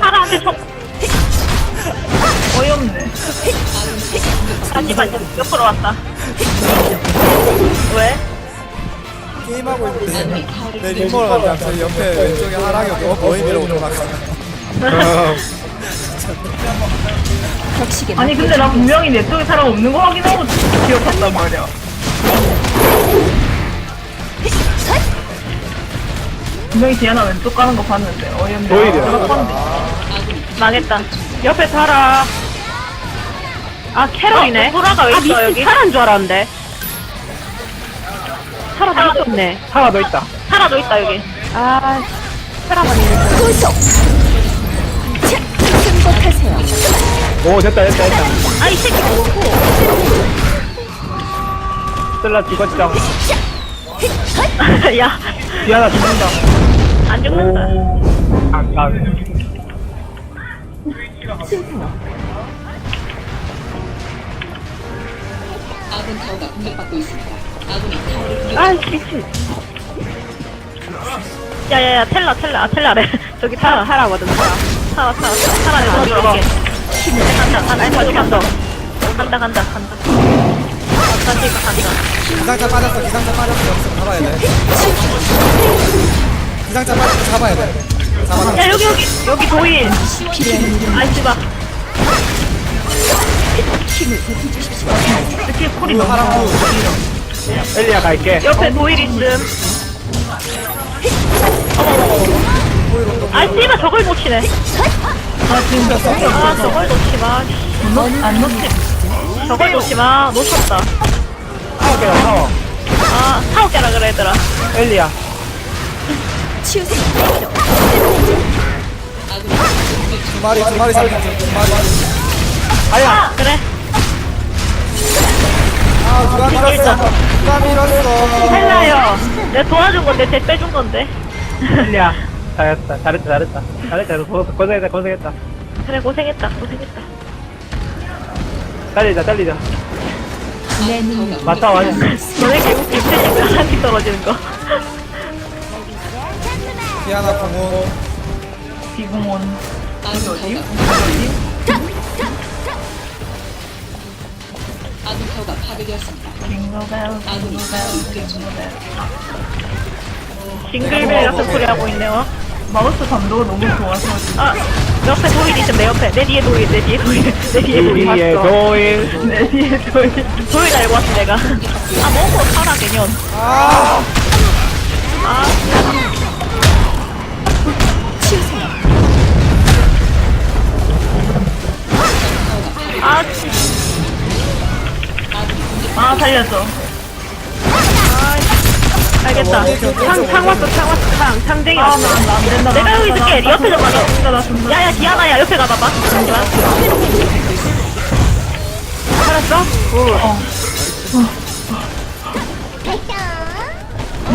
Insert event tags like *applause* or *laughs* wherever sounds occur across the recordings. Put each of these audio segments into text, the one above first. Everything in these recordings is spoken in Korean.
파라한테 총 어이없네. 하지만 옆으로 왔다. 왜? 게임하고 있는데 내 갖다 저 옆에 왼쪽에 하락이 어 보이미라고 돌아가 격식에 아니 근데 나 분명히 내 쪽에 사람 없는 거 확인하고 기억했단 말이야 분명히 디아나 왼쪽 가는 거 봤는데 어이없네 보이려. 망했다 옆에 살아 아 캐롤이네 보라가 왜 있어 여기 사라인 줄 알았는데. 사라 다 있었네. 하나 더 있다. 사라도 있다 여기 아, 사라만 있는 승복하세요 오, 됐다, 됐다, 됐다. 아이 새끼 뭐고 스텔라 죽었죠. *laughs* 야 디아나 죽는다. 안 죽는다. 아, 아. 승부 아. 야야야 텔라 텔라. 아 텔라래. *laughs* 저기 타라 사라거든, 사라. 타라 타라 타라 내가 들어갈게. 간다 간다. 간다 간다. 간다 간다 간다. 다시 간다. 기상차 빠졌어 기상차 빠졌어. 여기서 잡아야 돼 기상차 빠졌어 잡아야 돼. 잡아라 야 여기 여기 여기 일은 아이씨 봐. 이렇게 콜이 그 너무 하락부 엘리야 갈게. 옆에 도일 있음. 아 씨발 저걸 놓치네. 아 진짜 아 저걸 놓치마. 안 놓치 저걸 놓치마. 놓쳤다. 타워 깨라, 타워. 아 타워 깨라 그래 얘들아. 엘리야. 치우세요 두 마리 두 마리 살려. 두 마리. 아야! 아 그래? 아 누가 밀었어? 누가 밀었어? 헬라요. 내가 도와준 건데 쟤 빼준 건데. 엘리야. *laughs* 잘했다, 잘했다, 잘했다. 잘했다, 고- 고생했다, 고생했다. 그래 고생했다 고생했다. 달리자, 달리자. 내 눈이 맞다, 완 너네 결국 비슷니까 한팀 떨어지는 거 디아나 공원 비공원 징글벨 같은 소리 하고 있네요. 마우스 감도가 너무 좋아서. 아, 옆에 도일 있음, 내 옆에. 내 뒤에 도일, 내 뒤에 도일. *laughs* 내 뒤에 도일. 봤어. 도일. 내 뒤에 도일. 도일 알고 왔어, 내가. 아, 먹어, 살아, 개년. 아 아, 아, 씨. 아, 살렸어. 아, 알겠다. 창, 창 왔어, 창 왔어, 창. 창쟁이 아, 왔어. 나, 안 된다. 내가 여기 있을게. 네 옆에 좀 가자. 야, 야, 디아나야, 옆에 가봐봐. 잠시만. 살았어? 어.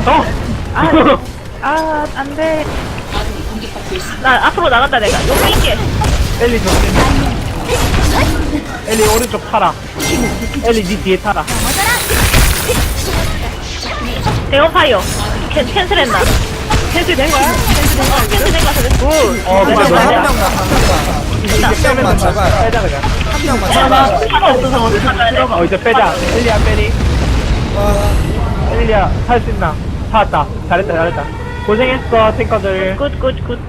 어! *laughs* 아, 안 돼. 나 앞으로 나간다, 내가. 여기 있게. 엘리 조심. 엘리 오른쪽 타라. 엘리 니 뒤에 타라. 대원파이어. 캔, 캔슬했나? 캔슬 된 거야? 캔슬 된 거야? 캔슬 된 거야. 어, 네, 근데 네, 너무 네. 한 명만 한 명만 한 명만 제발 빼자, 그냥. 한 명만 아, 제발 나 차가 없어서 어디 가야 돼? 어, 이제 빼자. 엘리야, 빼리. 아, 엘리야, 살 수 있나? 살았다. 잘했다, 잘했다. 고생했어, 탱커들. 굿, 굿, 굿.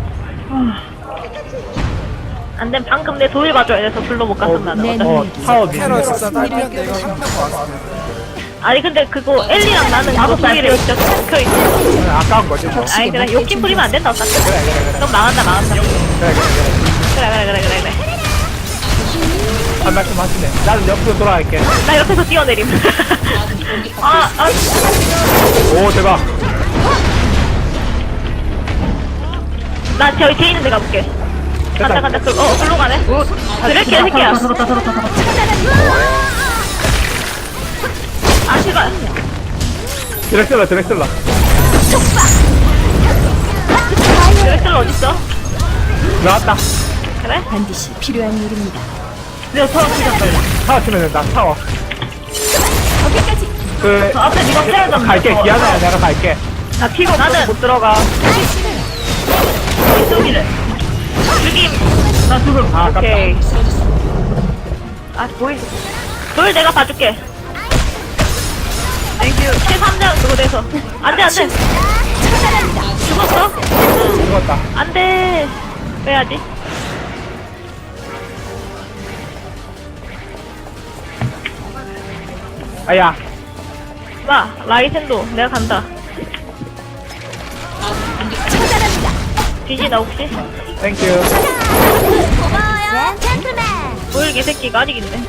안 돼, 방금 내 도일 봐줘야 돼서 불러 못. 네, 어차피. 어, 타워 미 캐럴 진짜 딸피한데 이거 한 명만 왔어 아니, 근데 그거 엘리랑 나는 나도 도일에 진짜 적혀있어. 아까운 거지, 뭐. 아니, 그래. 욕심 부리면 안 된다, 어차피. 그래, 그래, 그래. 그럼 망한다, 망한다. 그래, 그래, 그래. 그래, 그래, 그래, 그래, 그래. 한 말씀 하시네. 나는 옆으로 돌아갈게. 나 옆에서 뛰어내림. *laughs* 아, 아, 오, 대박. 나 저기 뒤에 있는 데 가볼게. 간다, 간다. 그, 어, 글로 가네. 그래, 개새끼야. 아, 씨발. 드렉슬러, 드렉슬러. 드렉슬러 어딨어? 나왔다. 그래? 반드시 필요한 일입니다 내가 타워 치셨다. 타워 치면 된다, 타워. 거기까지 그, 저 앞에 니가 패야 좀 갈게, 기아나야, 내가 갈게. 나 피고 나는 못 들어가. 이쪽이래. 죽음. 아, 아깝다. 오케이. 아, 보이스. 돌 내가 봐줄게. 땡큐. 최3장 그거 돼서. 안 돼, 안 돼. 죽었어? 죽었다. 안 돼. 빼야지. 아야. 마, 라이센도 내가 간다. 뒤지나 혹시? 땡큐. 고마워요, 젠틀맨. 보일기 새끼가 아직 있네.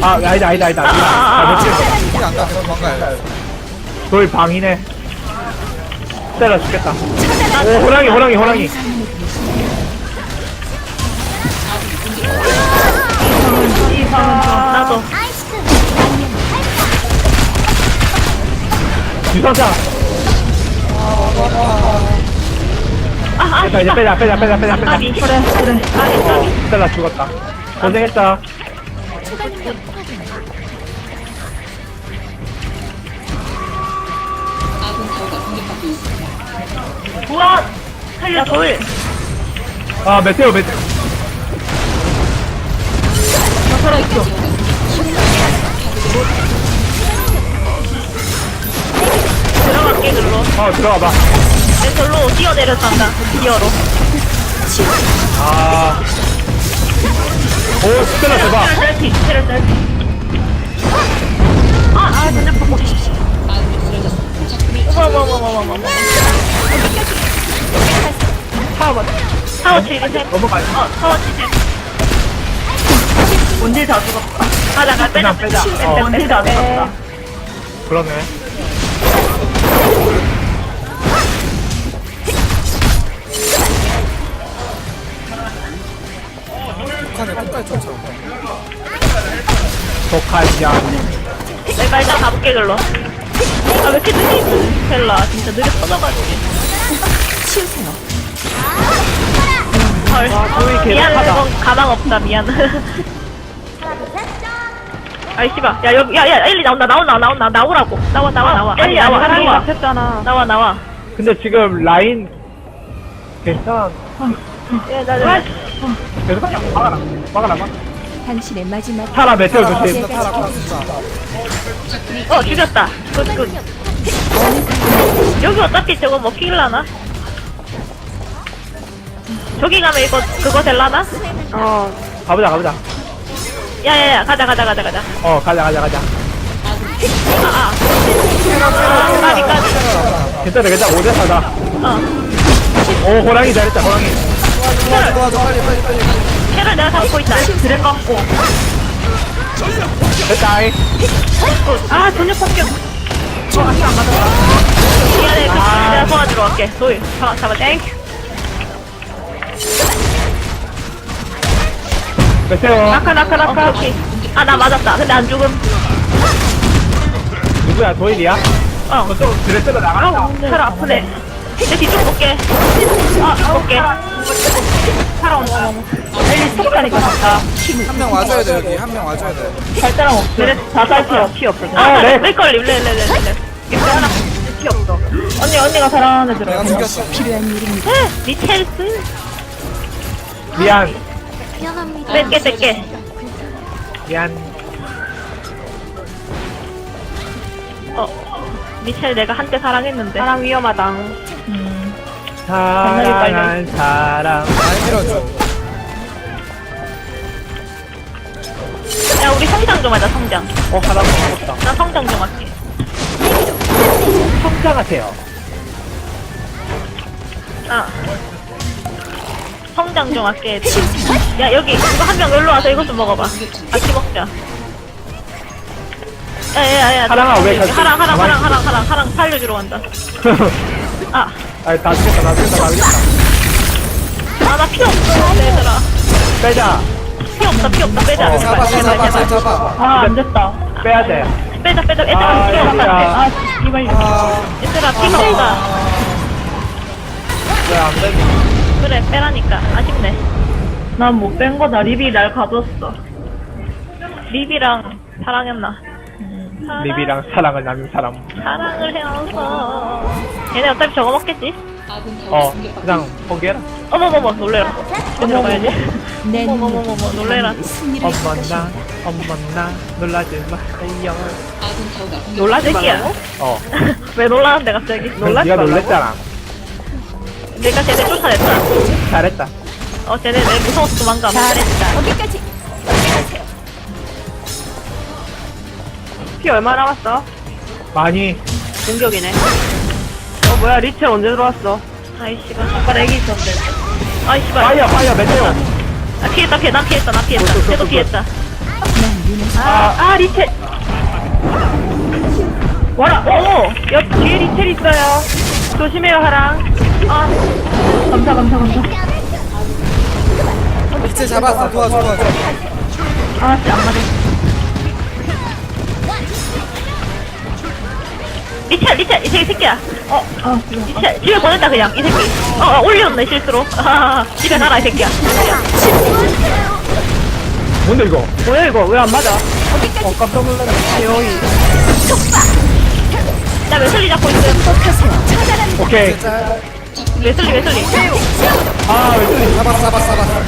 아, 아니다, 아니다, 아니다. 아, 아, 아, 아, 며칠. 이게 안 가서 도망가야 돌 방이네. 때려 죽겠다. 오, 호랑이, 호랑이, 호랑이. 나도. 유선상. 아, 아, 됐다, 이제 빼자, 빼자, 빼자, 빼자, 빼자. 그래, 그래. 까비. 스텔라 죽었다. 고생했다. 우와! 살려, 돌. 아, 메테오, 메테오. 들어 갈게, 글로. 어, 들어가봐. 내 절로 뛰어내려서 한다. 기어로. 아. 오, 스텔라 대박. 셀피, 스테를 셀피. 아, 아, 진짜 보고 어머, 어머, 어머, 어머, 어머, 어머. 타워 맞 타워 치기세. 넘어가. 어, 타워 치세. 원딜 다 죽었다. 가자, 가, 빼자, 빼자. 빼자. 어. 그러네. 북한에 끝까지 쫓아온다 독하지 않 내가 일단 가볼게, 글로. 아, 왜 이렇게 느리, 벨라. 진짜 느려 터져가지고. 치우세요. 헐. 거의 미안, 계속하다. 그건 가망 없다, 미안. *laughs* 아이, 씨발. 야, 여기, 야, 야, 엘리 나온다, 나온다, 나온다, 나오라고. 나와, 나와, 나와. 엘리 나와, 사랑이 나와. 잡혔잖아. 나와, 나와. 근데 지금 라인 괜찮아. 야, 나, 나, 계속 그냥 막아라. 막아라, 막. 당신의 마지막 타라, 메테오 조심. 박스다 어, 죽였다. 굿, 굿. 여기 어차피 저거 먹히려나? 저기 가면 이거, 그거 될라나? 어, 가보자, 가보자. 야, 야, 야, 가자, 가자, 가자, 가자. 어, 가자, 가자, 가자. 아, 아. 아, 까비, 까비. 괜찮아, 괜찮아. 5대 4다. 어. 오, 호랑이 잘했다, 호랑이. 도와줘 도와줘 빨리 빨리 빨리 캐를 내가 잡고 있다. 드래 꺾고. 됐다이. 아, 전력 폭격. 미안해, 그, 내가 도와주러 갈게. 도일. 잡아, 잡아, 땡큐. 메테오. 나카, 나카, 나카. 오케이. 아, 나 맞았다. 근데 안 죽음. 누구야, 도일이야? 어. 저쪽 드레스가 나갔다. 팔 아프네. 내 뒤쪽 볼게. 아, 볼게. 팔 온다. 엘리 스톱하니까 맞다. 한 명 와줘야 돼 여기 한 명 와줘야 돼갈 사람 없어. 그래, 자살 피, 피 없어. 아, 아, 네. 레, 레. 이거 하나, 피 없어. 언니, 언니가 사랑하는 애들. 내가 죽였어 필요한 일입니다. 미첼스? 미안, 뺄게, 뺄게. 미안. 어, 미첼 내가 한때 사랑했는데. 사랑 위험하다. 음. 사랑한 사람. 많이 밀어줘 야, 우리 성장 좀 하자, 성장. 어, 하나 먹었다. 나 성장 좀 할게. 성장하세요. 아. 성장 좀 할게. 야, 여기, 이거 한명 놀러 와서 이것 좀 먹어봐. 같이 먹자. 야, 야, 야, 야. 하랑아, 왜 같이- 하랑, 하랑, 가만히 하랑, 하랑, 하랑, 하랑 살려주러 간다. *laughs* 아, 아니, 다 죽겠다, 다 죽겠다, 다 죽겠다. 아, 나피 없어, 얘들아. 빼자. 피 없다, 피 없다, 빼자. 어, 잡아 제발, 잡아 제발, 잡아 제발. 잡아 아, 안 됐다. 빼야 돼. 빼자, 빼자, 아, 얘들아, 피 없다. 야. 아, 이발, 아 얘들아, 피가 없다. 왜 안 되지? 그래, 빼라니까. 아쉽네. 난 못 뺀 거다. 리비 날 가뒀어. 리비랑 사랑했나? 음, 사랑- 리비랑 사랑을 나눈 사람. 사랑을 해서. 얘네 어차피 저거 먹겠지? 어, 그냥 포기해라. 어머머머 놀래라. 들어가야지. 내 어머머머머 놀래라. 승리를 할 엄마 것이다. 나, 엄마 나, 놀라지 마세요. 놀라지 말고. 어, *laughs* 왜 놀라는데 갑자기? 놀라지 네가 말라고? 놀랬잖아. 내가 쟤네 쫓아냈다. 잘했다. 어 쟤네 내 무서워서 도망가. 잘했다. 거기까지. 피 얼마 남았어? 많이. 공격이네. 어, 뭐야, 리첼 언제 들어왔어? 아이 씨발 아까 애기 있었는데. 아이 씨발. 파이어, 파이어, 메테오. 아 피했다 피해 난 피했다 난 피했다. 쟤도 피했다. 아, 아 리첼. 와라. 오. 옆 뒤에 리첼 있어요. 조심해요, 하랑. 아. 감사 감사 감사. 이제 잡았어 도와줘 도와줘 아씨 안 맞아. 리첼 리첼 이 새끼 새끼야. 어. 어. 리첼 집에 보냈다 그냥 이 새끼. 어, 어 올렸네 실수로. 아, 집에 가라 이 새끼야. 뭔데, 이거? 뭐야, 이거? 왜 안 맞아? 어, 깜짝 놀랐네. 여기. 나 웨슬리 잡고 있음. 오케이. 웨슬리 웨슬리. 아, 왜 소리? 잡았어 잡았어 잡았어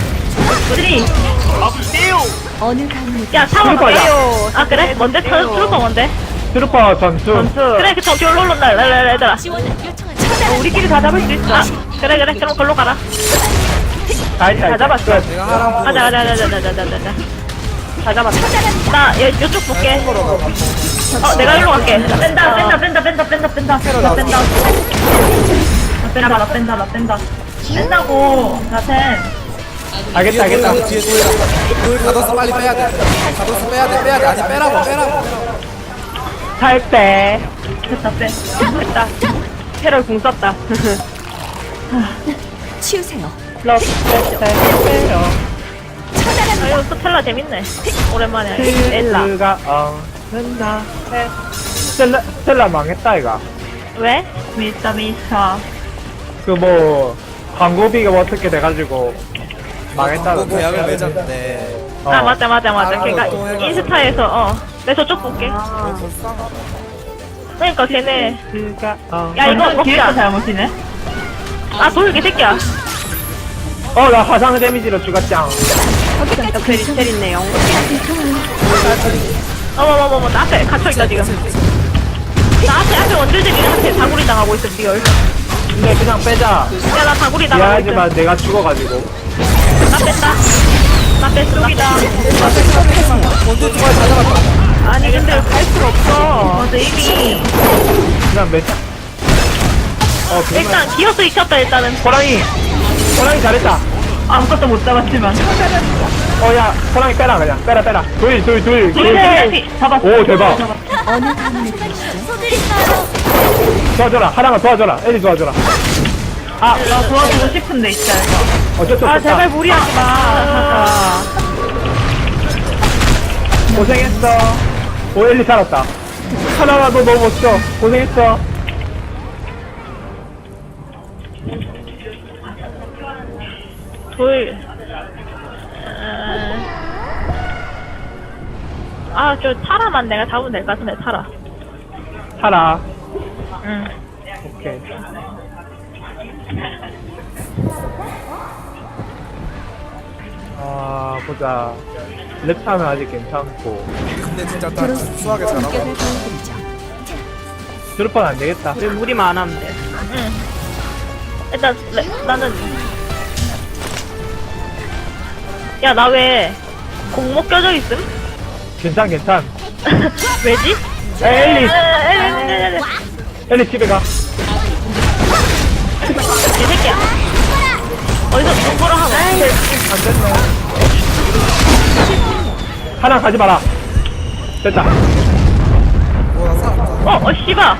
웨슬리. 어느 가문에 야 타워 트루퍼야. 가요. 아 그래? 뭔데? 트- 트루퍼 뭔데? 트루퍼 전투. 전투. 그래 그저 저로 올라 날라 얘들아. 어, 우리끼리 다 잡을 수 있어. 아 그래 그래 그럼 걸로 가라. 다 다 잡았어. 내가 하랑 가자 가자 가자 가자 가자 가자. 다 잡았어. 나 여, 이쪽 볼게. 어 내가 일로 갈게. 나 뺀다 뺀다 뺀다 뺀다 뺀다 뺀다 나 뺀다. 나 뺀다 나 뺀다 나 뺀다. 뺀다고 나템. 알겠다, 알겠다. 뒤에 뒤에 뒤에 돌 가둬서 빨리 빼야 돼 가둬서 빼야 돼 빼야 돼 아니 빼라고 빼라고 살 때. 됐다 빼. 됐다. 캐럴 궁 썼다. 치우세요. 러브, 떼떼떼요. 아유 스텔라 재밌네. 오랜만에. 엘라. 스가 없는다. 스텔라, 스텔라 망했다, 이거. 왜? 미스터 미스터. 그 뭐, 광고비가 뭐 어떻게 돼가지고, 망했다. 광고 계약을 맺었는데 어. 아 맞아 맞아 맞아. 아, 걔가 또 해가지고. 인스타에서 어. 내 저쪽 볼게. 그러니까 걔네. 스가 없. 야 이거 먹자. 잘못이네. 아 돌게 새끼야. 어, 나 화상 데미지로 죽었짱. 옆에 리첼 있네요. 어머머머머 나 앞에 갇혀있다 지금. 나 앞에 앞에 원딜들이한테 다구리 당하고 있어 리얼. 근데 그냥 빼자. 야 나 다구리 당하고 있어. 미안하지만 내가 죽어가지고. 나 뺐다. 나 뺐습니다. 먼저 두발 다 잡았다 아니 근데 갈 수가 없어. 맞아 이미. 그냥 매 어, 그러면. 일단 기어스 익혔다 일단은. 호랑이! 호랑이 잘했다. 아무것도 못 잡았지만. 어, 야, 호랑이 빼라, 그냥. 빼라, 빼라. 둘, 둘, 둘. 둘. 둘. 잡았어. 오, 대박. 어느 가문에 계시죠? 도와줘라. 하나만 도와줘라. 엘리 도와줘라. 아, 나 도와주고 싶은데 수 없다. 아, 제발 무리하지 마. *laughs* 고생했어. 오, 엘리 살았다. 하나라도 너무 멋져. 고생했어. 돌. 아, 저 타라만 내가 잡으면 될 것 같은데, 타라. 살아. 응. 오케이. 아, 보자. 랩타는 아직 괜찮고. 근데 진짜 다 수하게 잘하고. 드롭은 안 되겠다. 우리 무리만 안 하면 돼. 응. 일단, 레, 나는. 야, 나 왜, 공목 껴져 있음? 괜찮, 괜찮. *laughs* 왜지? 야, 엘리! 에, 에, 에, 에, 에. 엘리 집에 가. 이 새끼야. 어디서 공부를 하고. 안 됐네. 하나 가지 마라. 됐다. 뭐나 살았다 어, 어, 씨발.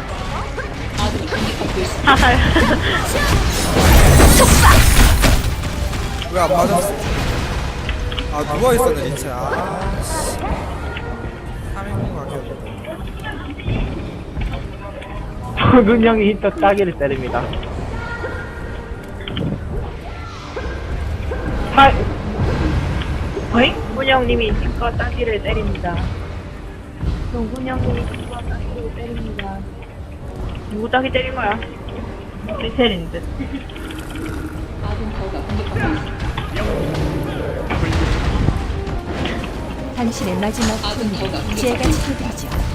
사살. 왜안 맞았어 아 누워 있었네 리체 아 씨. 푸근 형이 히터 따기를 때립니다. 하, 어잉? 훈영님이 님과 따기를 때립니다. 동훈영님이 님과 따기를 때립니다. 누구 따기 때린 거야? 리셀인데. 당신의 마지막 품이 제가 지켜드리죠.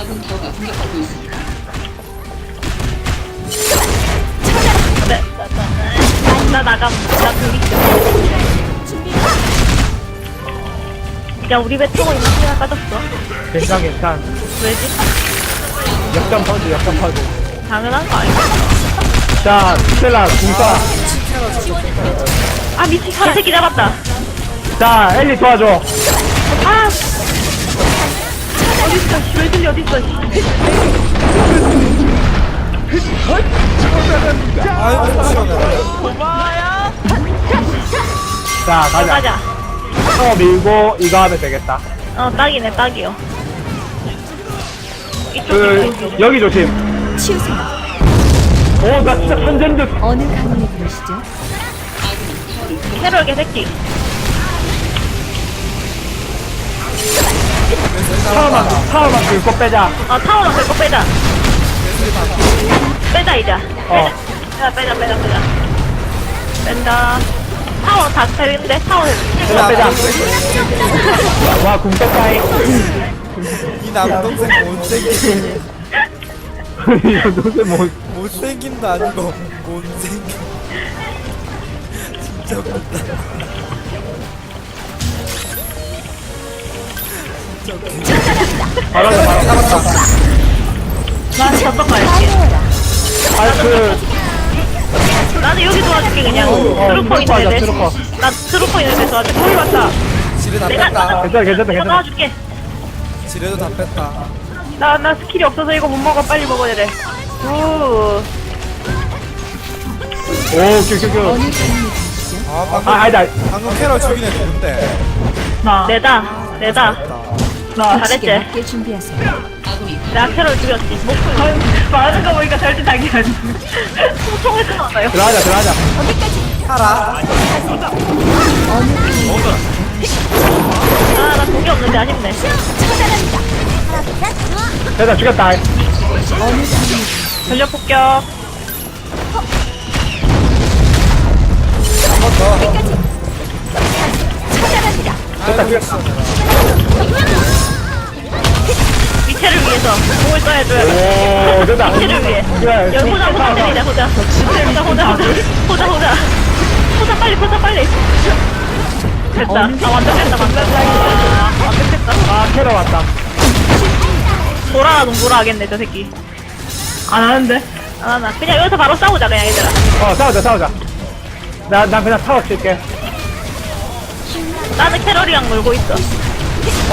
네, 나, 나, 나 나감. 나 불이. 야, 우리 배트고 있는 시간 까졌어. 괜찮, 괜찮. 왜지? 역전 퍼즈, 역전 퍼즈. 당연한 거 아니야? 자, 스텔라, 궁사. 아, 미친 사람 새끼 잡았다. 자, 엘리 도와줘. 아! 어딨어, 씨. 왜 들려, 어딨어, 씨. 아이고 시원해 자, 가자. 가자. 타워 밀고, 이거 하면 되겠다. 어, 딱이네, 딱이요. 이쪽, 그, 이쪽. 여기 조심. 치우세요. 오, 나 진짜 선전 듯. 어느 가문에 계시죠? 캐롤 개새끼. 타워만, 타워만 들고 빼자. 아, 타워랑 별거 빼자. 빼자, 이제. 어. 빼자, 빼자, 빼자, 빼자. 뺀다. 타워 다 되는데? 타워 빼자, 빼자. *laughs* 와, 궁 뺐다잉. 이 남동생 못생긴 *laughs* 이 동생 뭐, 못생긴도 아니고 못생긴 진짜 웃긴다 바로, 바로. 나는 저쪽 갈게. 아, 그, 나는 여기 도와줄게, 그냥. 어, 트루퍼 트루퍼 하자, 있는데. 트루퍼. 나 트루퍼 있는데 도와줄게. 우리 왔다. 지뢰 다 내가- 뺐다 괜찮아, 괜찮아, 내가 괜찮아. 도와줄게. 지뢰도 다 뺐다 나, 나 스킬이 없어서 이거 못 먹어. 빨리 먹어야 돼. 오. 오, 큐, 큐, 큐. 어느 가문에 계시죠? 아 방금 아, 아니다. 방금 캐럴 죽인 애 누군데 나. 내다. 내다. 잘했지? 맞게 준비하세요. 캐롤 죽였지. 목소리. 말하는 거 보니까 절대 당이 아니지. 소통을 끊었나요? 들어가자, 들어가자. 어느 가문에 아, 나 독이 없는데 아쉽네. 됐다, 죽였다. 전력 폭격. 됐다, 죽였다. 위체를 위해서 공을 돼. 오, 됐다. 위체를 위해. 그래, 여기 호자 호자 때리자 호자. 호자 호자 호자. 호자 호자. 호자 빨리 호자 빨리. 됐다. 아 완벽했다 완벽했다. 아, 완벽했다. 아, 캐러 왔다. 돌아라 농구라 하겠네 저 새끼. 안 하는데? 안 하나. 그냥 여기서 바로 싸우자 그냥 얘들아. 어, 싸우자, 싸우자. 나, 난 그냥 타워 칠게. 나는 캐럴이랑 놀고 있어.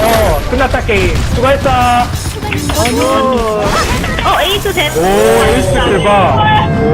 어, 끝났다, 게임. 수고했어. 어 에이스 젠. 오, 1스 대박.